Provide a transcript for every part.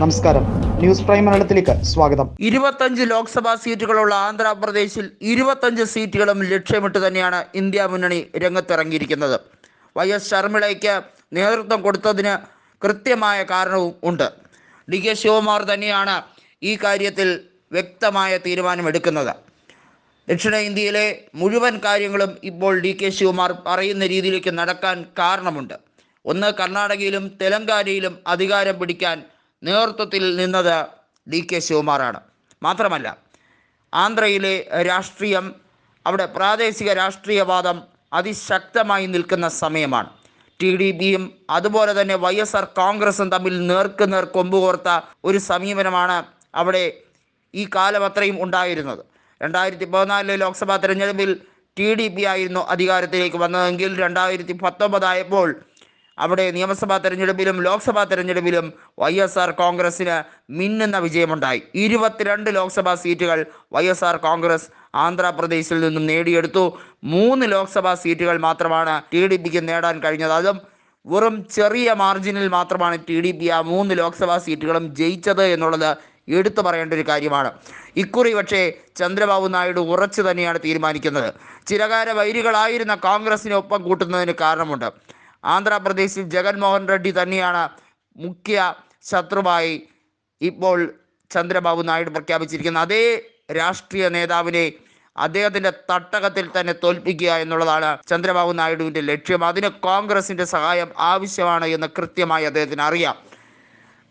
നമസ്കാരം. News prime മലയാളത്തിലേക്ക് സ്വാഗതം. ഇരുപത്തഞ്ച് ലോക്സഭാ സീറ്റുകളുള്ള ആന്ധ്രാപ്രദേശിൽ ഇരുപത്തഞ്ച് സീറ്റുകളും ലക്ഷ്യമിട്ട് തന്നെയാണ് ഇന്ത്യ മുന്നണി രംഗത്തിറങ്ങിയിരിക്കുന്നത്. വൈ എസ് ശർമ്മിളയ്ക്ക് നേതൃത്വം കൊടുത്തതിന് കൃത്യമായ കാരണവും ഉണ്ട്. ഡി കെ ശിവകുമാർ തന്നെയാണ് ഈ കാര്യത്തിൽ വ്യക്തമായ തീരുമാനമെടുക്കുന്നത്. ദക്ഷിണേന്ത്യയിലെ മുഴുവൻ കാര്യങ്ങളും ഇപ്പോൾ ഡി കെ ശിവകുമാർ പറയുന്ന രീതിയിലേക്ക് നടക്കാൻ കാരണമുണ്ട്. ഒന്ന് കർണാടകയിലും തെലങ്കാനയിലും അധികാരം പിടിക്കാൻ നേതൃത്വത്തിൽ നിന്നത് ഡി കെ ശിവകുമാറാണ് മാത്രമല്ല ആന്ധ്രയിലെ രാഷ്ട്രീയം അവിടെ പ്രാദേശിക രാഷ്ട്രീയവാദം അതിശക്തമായി നിൽക്കുന്ന സമയമാണ്. ടി ഡി പിയും അതുപോലെ തന്നെ വൈ എസ് ആർ കോൺഗ്രസും തമ്മിൽ നേർക്ക് നേർ കൊമ്പുകോർത്ത ഒരു സമീപനമാണ് അവിടെ ഈ കാലം അത്രയും ഉണ്ടായിരുന്നത്. രണ്ടായിരത്തി പതിനാലിലെ ലോക്സഭാ തെരഞ്ഞെടുപ്പിൽ ടി ഡി പി ആയിരുന്നു അധികാരത്തിലേക്ക് വന്നതെങ്കിൽ രണ്ടായിരത്തി പത്തൊമ്പതായപ്പോൾ അവിടെ നിയമസഭാ തെരഞ്ഞെടുപ്പിലും ലോക്സഭാ തെരഞ്ഞെടുപ്പിലും വൈ എസ് ആർ കോൺഗ്രസ്സിന് മിന്നുന്ന വിജയമുണ്ടായി. ഇരുപത്തിരണ്ട് ലോക്സഭാ സീറ്റുകൾ വൈ എസ് ആർ കോൺഗ്രസ് ആന്ധ്രാപ്രദേശിൽ നിന്നും നേടിയെടുത്തു. മൂന്ന് ലോക്സഭാ സീറ്റുകൾ മാത്രമാണ് ടി ഡി പിക്ക് നേടാൻ കഴിഞ്ഞത്. അതും വെറും ചെറിയ മാർജിനിൽ മാത്രമാണ് ടി ഡി പി ആ മൂന്ന് ലോക്സഭാ സീറ്റുകളും ജയിച്ചത് എന്നുള്ളത് എടുത്തു പറയേണ്ട ഒരു കാര്യമാണ്. ഇക്കുറി പക്ഷേ ചന്ദ്രബാബു നായിഡു ഉറച്ചു തന്നെയാണ് തീരുമാനിക്കുന്നത്. ചിരകാല വൈരികളായിരുന്ന കോൺഗ്രസിനൊപ്പം കൂട്ടുന്നതിന് കാരണമുണ്ട്. ആന്ധ്രാപ്രദേശിൽ ജഗൻമോഹൻ റെഡ്ഡി തന്നെയാണ് മുഖ്യ ശത്രുവായി ഇപ്പോൾ ചന്ദ്രബാബു നായിഡു പ്രഖ്യാപിച്ചിരിക്കുന്ന അതേ രാഷ്ട്രീയ നേതാവിനെ അദ്ദേഹത്തിന്റെ തട്ടകത്തിൽ തന്നെ തോൽപ്പിക്കുക എന്നുള്ളതാണ് ചന്ദ്രബാബു നായിഡുവിന്റെ ലക്ഷ്യം. അതിന് കോൺഗ്രസിന്റെ സഹായം ആവശ്യമാണ് എന്ന് കൃത്യമായി അദ്ദേഹത്തിന് അറിയാം.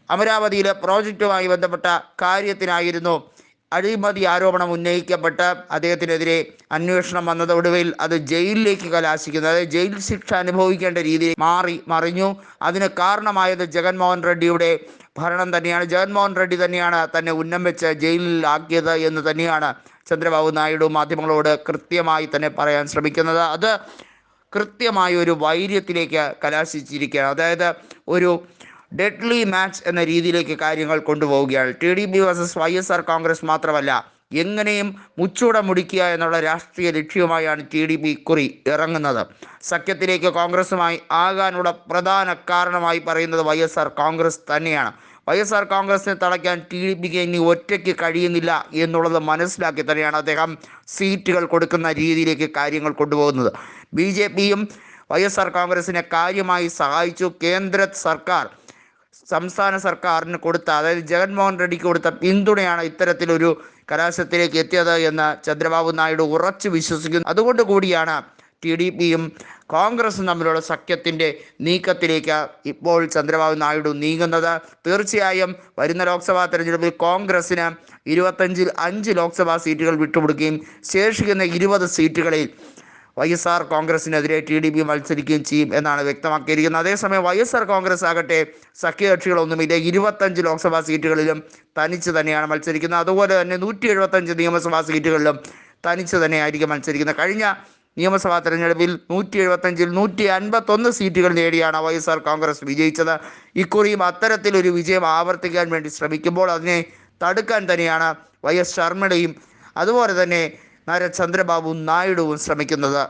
അമരാവതിയിലെ പ്രോജക്റ്റുമായി ബന്ധപ്പെട്ട കാര്യത്തിനായിരുന്നു അഴിമതി ആരോപണം ഉന്നയിക്കപ്പെട്ട് അദ്ദേഹത്തിനെതിരെ അന്വേഷണം വന്നതൊടുവിൽ അത് ജയിലിലേക്ക് കലാശിക്കുന്നു. അതായത് ജയിൽ ശിക്ഷ അനുഭവിക്കേണ്ട രീതിയിൽ മാറി മറിഞ്ഞു. അതിന് കാരണമായത് ജഗൻമോഹൻ റെഡ്ഡിയുടെ ഭരണം തന്നെയാണ്. ജഗൻമോഹൻ റെഡ്ഡി തന്നെയാണ് തന്നെ ഉന്നം വെച്ച് ജയിലിലാക്കിയത് എന്ന് തന്നെയാണ് ചന്ദ്രബാബു നായിഡു മാധ്യമങ്ങളോട് കൃത്യമായി തന്നെ പറയാൻ ശ്രമിക്കുന്നത്. അത് കൃത്യമായ ഒരു വൈര്യത്തിലേക്ക് കലാശിച്ചിരിക്കുകയാണ്. അതായത് ഒരു ഡെഡ്ലി മാച്ച് എന്ന രീതിയിലേക്ക് കാര്യങ്ങൾ കൊണ്ടുപോവുകയാണ്. T D P versus Y S R Congress മാത്രമല്ല എങ്ങനെയും മുച്ചൂട മുടിക്കുക എന്നുള്ള രാഷ്ട്രീയ ലക്ഷ്യവുമായാണ് ടി ഡി പി കുറി ഇറങ്ങുന്നത്. സഖ്യത്തിലേക്ക് കോൺഗ്രസുമായി ആകാനുള്ള പ്രധാന കാരണമായി പറയുന്നത് വൈ എസ് ആർ കോൺഗ്രസ് തന്നെയാണ്. വൈ എസ് ആർ കോൺഗ്രസിനെ തളയ്ക്കാൻ ടി ഡി പിക്ക് ഇനി ഒറ്റയ്ക്ക് കഴിയുന്നില്ല എന്നുള്ളത് മനസ്സിലാക്കി തന്നെയാണ് അദ്ദേഹം സീറ്റുകൾ കൊടുക്കുന്ന രീതിയിലേക്ക് കാര്യങ്ങൾ കൊണ്ടുപോകുന്നത്. ബി ജെ പിയും വൈ എസ് ആർ കോൺഗ്രസിനെ കാര്യമായി സഹായിച്ചു. കേന്ദ്ര സർക്കാർ സംസ്ഥാന സർക്കാരിന് കൊടുത്ത അതായത് ജഗൻമോഹൻ റെഡ്ഡിക്ക് കൊടുത്ത പിന്തുണയാണ് ഇത്തരത്തിലൊരു കലാശത്തിലേക്ക് എത്തിയത് എന്ന് ചന്ദ്രബാബു നായിഡു ഉറച്ചു വിശ്വസിക്കുന്നു. അതുകൊണ്ട് കൂടിയാണ് ടി ഡി പിയും കോൺഗ്രസും തമ്മിലുള്ള സഖ്യത്തിന്റെ നീക്കത്തിലേക്ക് ഇപ്പോൾ ചന്ദ്രബാബു നായിഡു നീങ്ങുന്നത്. തീർച്ചയായും വരുന്ന ലോക്സഭാ തെരഞ്ഞെടുപ്പിൽ കോൺഗ്രസിന് ഇരുപത്തഞ്ചിൽ അഞ്ച് ലോക്സഭാ സീറ്റുകൾ വിട്ടുകൊടുക്കുകയും ശേഷിക്കുന്ന ഇരുപത് സീറ്റുകളിൽ വൈ എസ് ആർ കോൺഗ്രസിനെതിരെ ടി ഡി പി മത്സരിക്കുകയും ചെയ്യും എന്നാണ് വ്യക്തമാക്കിയിരിക്കുന്നത്. അതേസമയം വൈ എസ് ആർ കോൺഗ്രസ് ആകട്ടെ സഖ്യകക്ഷികളൊന്നുമില്ല. ഇരുപത്തഞ്ച് ലോക്സഭാ സീറ്റുകളിലും തനിച്ച് തന്നെയാണ് മത്സരിക്കുന്നത്. അതുപോലെ തന്നെ നൂറ്റി എഴുപത്തഞ്ച് നിയമസഭാ സീറ്റുകളിലും തനിച്ച് തന്നെയായിരിക്കും മത്സരിക്കുന്നത്. കഴിഞ്ഞ നിയമസഭാ തെരഞ്ഞെടുപ്പിൽ നൂറ്റി എഴുപത്തഞ്ചിൽ നൂറ്റി അൻപത്തൊന്ന് സീറ്റുകൾ നേടിയാണ് വൈ എസ് ആർ കോൺഗ്രസ് വിജയിച്ചത്. ഇക്കുറിയും അത്തരത്തിലൊരു വിജയം ആവർത്തിക്കാൻ വേണ്ടി ശ്രമിക്കുമ്പോൾ അതിനെ തടുക്കാൻ തന്നെയാണ് വൈ എസ് ശർമ്മയുടെയും അതുപോലെ തന്നെ നര ചന്ദ്രബാബു നായിഡുവും ശ്രമിക്കുന്നത്.